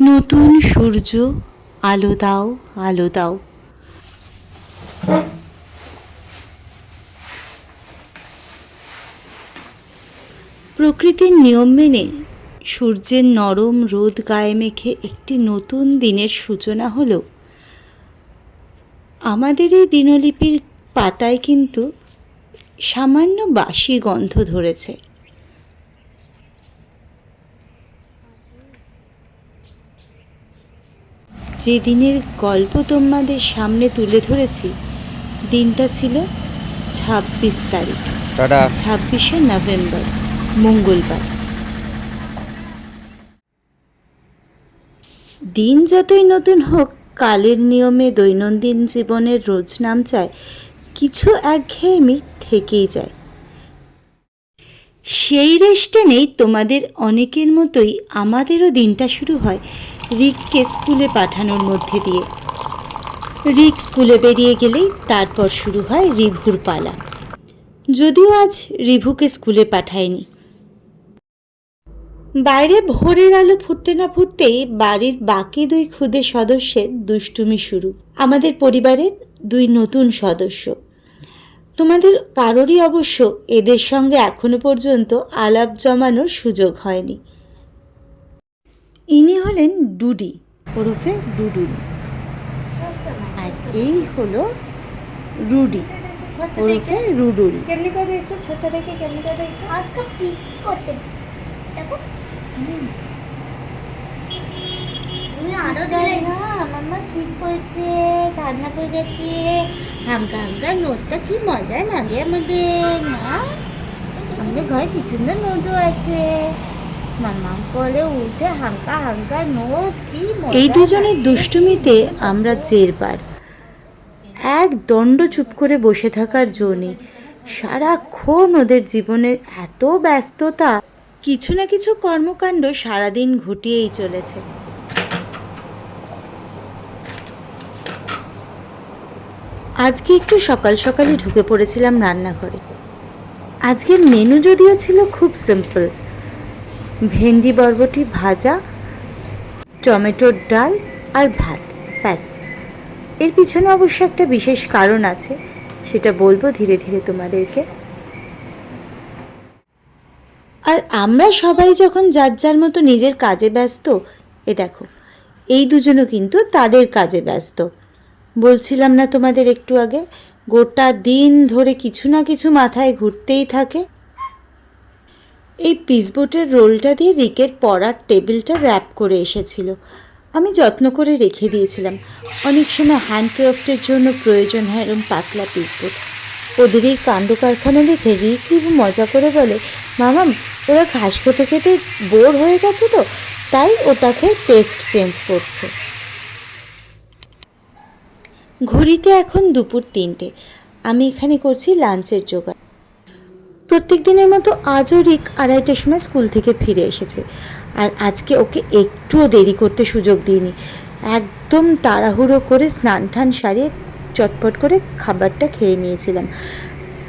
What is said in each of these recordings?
নতুন সূর্য আলো দাও আলো দাও। প্রকৃতির নিয়ম মেনে সূর্যের নরম রোদ গায়ে মেখে একটি নতুন দিনের সূচনা হলো। আমাদের এই দিনলিপির পাতায় কিন্তু সামান্য বাসি গন্ধ ধরেছে। যে দিনের গল্প তোমাদের সামনে তুলে ধরেছি দিনটা ছিল ছাব্বিশ তারিখ ছাব্বিশে নভেম্বর মঙ্গলবার। দিন যতই নতুন হোক, কালের নিয়মে দৈনন্দিন জীবনের রোজ নাম চায়, কিছু একঘেয়েমি থেকেই যায়। সেই রেস্টে নেই তোমাদের অনেকের মতোই আমাদেরও দিনটা শুরু হয় রিককে স্কুলে পাঠানোর মধ্যে দিয়ে। রিক স্কুলে বেরিয়ে গেলেই তারপর শুরু হয় রিভুর পালা। যদিও আজ রিভুকে স্কুলে পাঠায়নি। বাইরে ভোরের আলো ফুটতে না ফুটতেই বাড়ির বাকি দুই ক্ষুদে সদস্যের দুষ্টুমি শুরু। আমাদের পরিবারের দুই নতুন সদস্য। তোমাদের কারোরই অবশ্য এদের সঙ্গে এখনও পর্যন্ত আলাপ জমানোর সুযোগ হয়নি। ইনি হলেন ডুডি ওরফে ডুডুল আর এই হলো রুডি ওরফে রুডুল। কেমনি করে দেখছ? ছোট দেখে কেমনি করে দেখছ? আজকে পিক করছে। দেখো। মাম্মা ঠিক পড়েছে ঠান্ডা পড়ে গেছে। হামকা হামকা নোটটা কি মজা লাগে আমাদের না? আমাদের ঘরে কি সুন্দর নোটও আছে। মাম্মা কোলে উঠে হালকা হালকা নোট কি এই দুজনের দুষ্টুমিতে আমরা জেরবার এক দণ্ড চুপ করে বসে থাকার জো নেই সারাক্ষণ ওদের জীবনে এত ব্যস্ততা কিছু না কিছু কর্মকাণ্ড সারাদিন ঘটিয়েই চলেছে। আজকে একটু সকাল সকালে ঢুকে পড়েছিলাম রান্নাঘরে। আজকের মেনু যদিও ছিল খুব সিম্পল ভেন্ডি বরবটি ভাজা, টমেটোর ডাল আর ভাত, ব্যাস। এর পিছনে অবশ্য একটা বিশেষ কারণ আছে, সেটা বলব ধীরে ধীরে তোমাদেরকে। আর আমরা সবাই যখন যার যার মতো নিজের কাজে ব্যস্ত, এ দেখো, এই দুজনও কিন্তু তাদের কাজে ব্যস্ত। বলছিলাম না তোমাদের একটু আগে, গোটা দিন ধরে কিছু না কিছু মাথায় ঘুরতেই থাকে। এই পিসবোটের রোলটা দিয়ে রিকের পড়ার টেবিলটা র্যাপ করে এসেছিল। আমি যত্ন করে রেখে দিয়েছিলাম। অনেক সময় হ্যান্ডক্রাফটের জন্য প্রয়োজন হয় এরম পাতলা পিসবোট। ওদের এই কাণ্ড কারখানা দেখে রিক মজা করে বলে মামা ওরা ঘাস খেতে খেতে বোর হয়ে গেছে তো, তাই ওটাকে টেস্ট চেঞ্জ করছে। ঘড়িতে এখন দুপুর তিনটে। আমি এখানে করছি লাঞ্চের জোগাড়। প্রত্যেক দিনের মতো আজও রিক আড়াইটার সময় স্কুল থেকে ফিরে এসেছে। আর আজকে ওকে একটুও দেরি করতে সুযোগ দিইনি। একদম তাড়াহুড়ো করে স্নান টান সারিয়ে চটপট করে খাবারটা খেয়ে নিয়েছিলাম।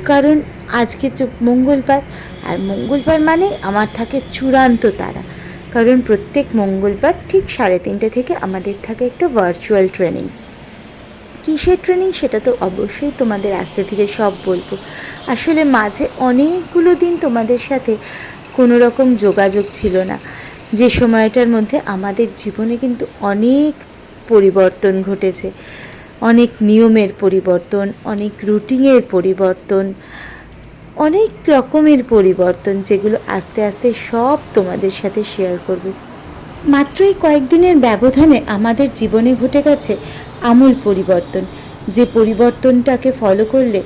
কারণ আজকে মঙ্গলবার, আর মঙ্গলবার মানে আমার থাকে চূড়ান্ত তারা। কারণ প্রত্যেক মঙ্গলবার ঠিক সাড়ে তিনটে থেকে আমাদের থাকে একটা ভার্চুয়াল ট্রেনিং কিসের ট্রেনিং সেটা তো অবশ্যই তোমাদের আস্তে ধীরে সব বলব। আসলে মাঝে অনেকগুলো দিন তোমাদের সাথে কোনো রকম যোগাযোগ ছিল না। যে সময়টার মধ্যে আমাদের জীবনে কিন্তু অনেক পরিবর্তন ঘটেছে। অনেক নিয়মের পরিবর্তন, অনেক রুটিনের পরিবর্তন, অনেক রকমের পরিবর্তন যেগুলো আস্তে আস্তে সব তোমাদের সাথে শেয়ার করব। মাত্র এই কয়েকদিনের ব্যবধানে আমাদের জীবনে ঘটে গেছে আমূল পরিবর্তন। যে পরিবর্তনটাকে ফলো করলে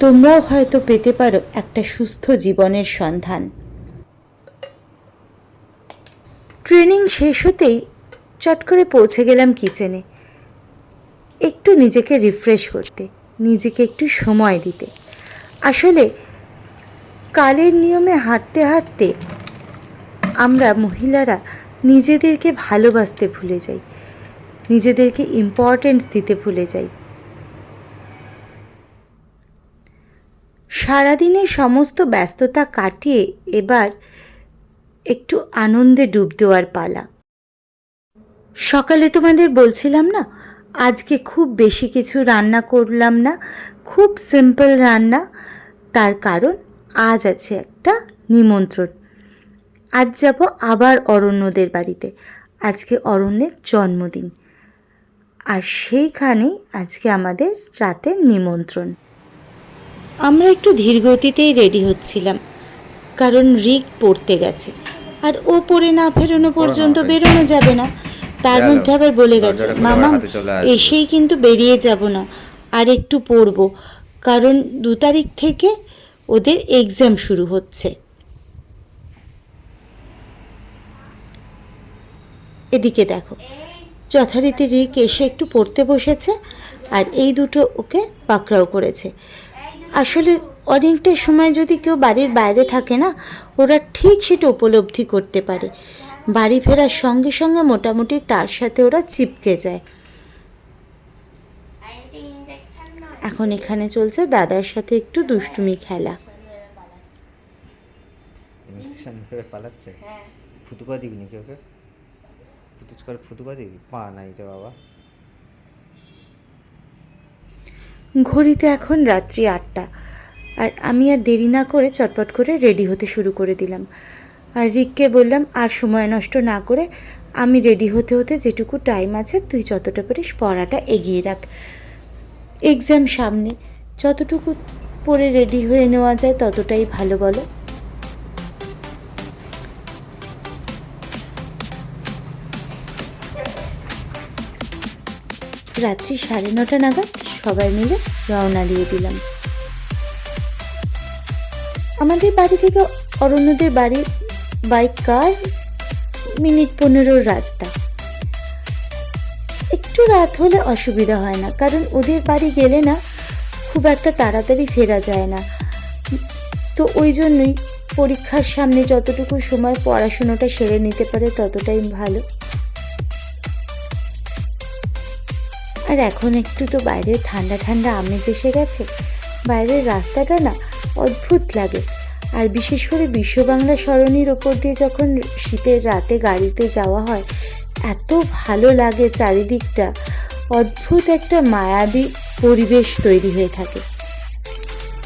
তোমরাও হয়তো পেতে পারো একটা সুস্থ জীবনের সন্ধান। ট্রেনিং শেষ হতেই চট করে পৌঁছে গেলাম কিচেনে একটু নিজেকে রিফ্রেশ করতে, নিজেকে একটু সময় দিতে। আসলে কালের নিয়মে হাঁটতে হাঁটতে আমরা মহিলারা নিজেদেরকে ভালোবাসতে ভুলে যাই, নিজেদেরকে ইম্পর্টেন্স দিতে ভুলে যাই। সারাদিনের সমস্ত ব্যস্ততা কাটিয়ে এবার একটু আনন্দে ডুব দেওয়ার পালা। সকালে তোমাদের বলছিলাম না আজকে খুব বেশি কিছু রান্না করলাম না খুব সিম্পল রান্না। তার কারণ আজ আছে একটা নিমন্ত্রণ। আজ যাব আবার অরণ্যদের বাড়িতে। আজকে অরণ্যের জন্মদিন। আর সেইখানেই আজকে আমাদের রাতের নিমন্ত্রণ। আমরা একটু ধীরগতিতেই রেডি হচ্ছিলাম কারণ রিক পড়তে গেছে। আর ও পড়ে না ফেরোনো পর্যন্ত বেরোনো যাবে না। তার মধ্যে আবার বলে গেছে মামা আমার হাতে চলে আসবে।" এসেই কিন্তু বেরিয়ে যাব না আর একটু পড়ব কারণ দু তারিখ থেকে ওদের এক্সাম শুরু হচ্ছে। এদিকে দেখো যথারীতি রিক এসে একটু পড়তে বসেছে আর এই দুটো ওকে পাকড়াও করেছে। আসলে অনেকটা সময় যদি কেউ বাড়ির বাইরে থাকে না ওরা ঠিক সেটা উপলব্ধি করতে পারে। বাড়ি ফেরার সঙ্গে সঙ্গে মোটামুটি তার সাথে ওরা চিপকে যায়। এখন এখানে চলছে দাদার সাথে একটু দুষ্টুমি খেলা। পালাচ্ছে? ফুতুকা দিবি নাকি ওকে? ফুতুচ করে ফুতুকা দিবি? পা নাই তো বাবা। ঘড়িতে এখন রাত্রি আটটা। আর আমি আর দেরি না করে চটপট করে রেডি হতে শুরু করে দিলাম। আর রিককে বললাম, আর সময় নষ্ট না করে আমি রেডি হতে হতে যেটুকু টাইম আছে, তুই যতটা পারিস পড়াটা এগিয়ে রাখ। এক্সাম সামনে, যতটুকু পরে রেডি হয়ে নেওয়া যায় ততটাই ভালো বলো। রাত্রি সাড়ে নটা নাগাদ সবাই মিলে রওনা দিয়ে দিলাম। আমাদের বাড়ি থেকে অরণ্যদের বাড়ি বাইক, কার? মিনিট পনেরোর রাস্তা। একটু রাত হলে অসুবিধা হয় না, কারণ ওদের বাড়ি গেলে না খুব একটা তাড়াতাড়ি ফেরা যায় না। তো ওই জন্যই পরীক্ষার সামনে যতটুকু সময় পড়াশুনোটা সেরে নিতে পারে ততটাই ভালো। আর এখন একটু তো বাইরে ঠান্ডা ঠান্ডা আমেজ এসে গেছে। বাইরের রাস্তাটা না অদ্ভুত লাগে। আর বিশেষ করে বিশ্ব বাংলা সরণির ওপর দিয়ে যখন শীতের রাতে গাড়িতে যাওয়া হয়, এত ভালো লাগে চারিদিকটা। অদ্ভুত একটা মায়াবী পরিবেশ তৈরি হয়ে থাকে।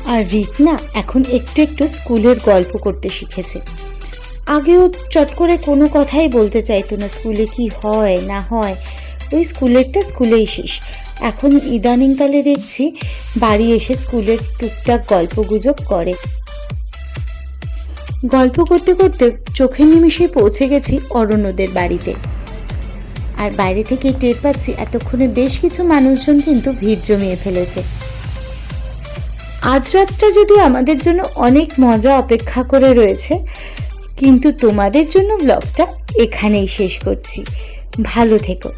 আর রিক না এখন একটু একটু স্কুলের গল্প করতে শিখেছে। আগেও চট করে কোনো কথাই বলতে চাইতো না, স্কুলে কি হয়, না হয়। ওই স্কুলেরটা স্কুলেই শেষ। এখন ইদানিংকালে দেখছি বাড়ি এসে স্কুলের টুকটাক গল্প গুজব করে। গল্প করতে করতে চোখের নিমিষে পৌঁছে গেছি অরণ্যদের বাড়িতে। আর বাইরে থেকে টের পাচ্ছি এতক্ষণে বেশ কিছু মানুষজন কিন্তু ভিড় জমিয়ে ফেলেছে। আজ রাতটা যদি আমাদের জন্য অনেক মজা অপেক্ষা করে রয়েছে, কিন্তু তোমাদের জন্য ব্লগটা এখানেই শেষ করছি। ভালো থেকো।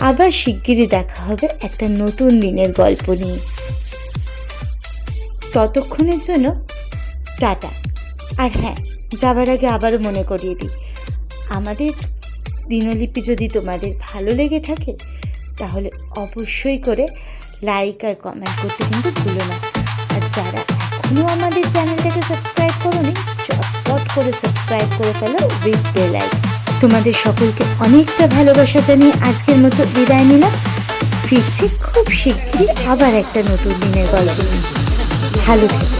আবার শিগগিরই দেখা হবে একটা নতুন দিনের গল্প নিয়ে। ততক্ষণের জন্য টাটা। আর হ্যাঁ যাবার আগে আবারও মনে করিয়ে দিই। আমাদের দিনলিপি যদি তোমাদের ভালো লেগে থাকে, তাহলে অবশ্যই করে লাইক আর কমেন্ট করতে কিন্তু ভুলো না। আর যারা এখনও আমাদের চ্যানেলটাকে সাবস্ক্রাইব করোনি, চটপট করে সাবস্ক্রাইব করে ফেলো উইথ বেল আইকন তোমাদের সকলকে অনেকটা ভালোবাসা জানিয়ে আজকের মতো বিদায় নিলাম। ফিরছি খুব শিগগিরই আবার একটা নতুন দিনের গল্প ভালো থেকো।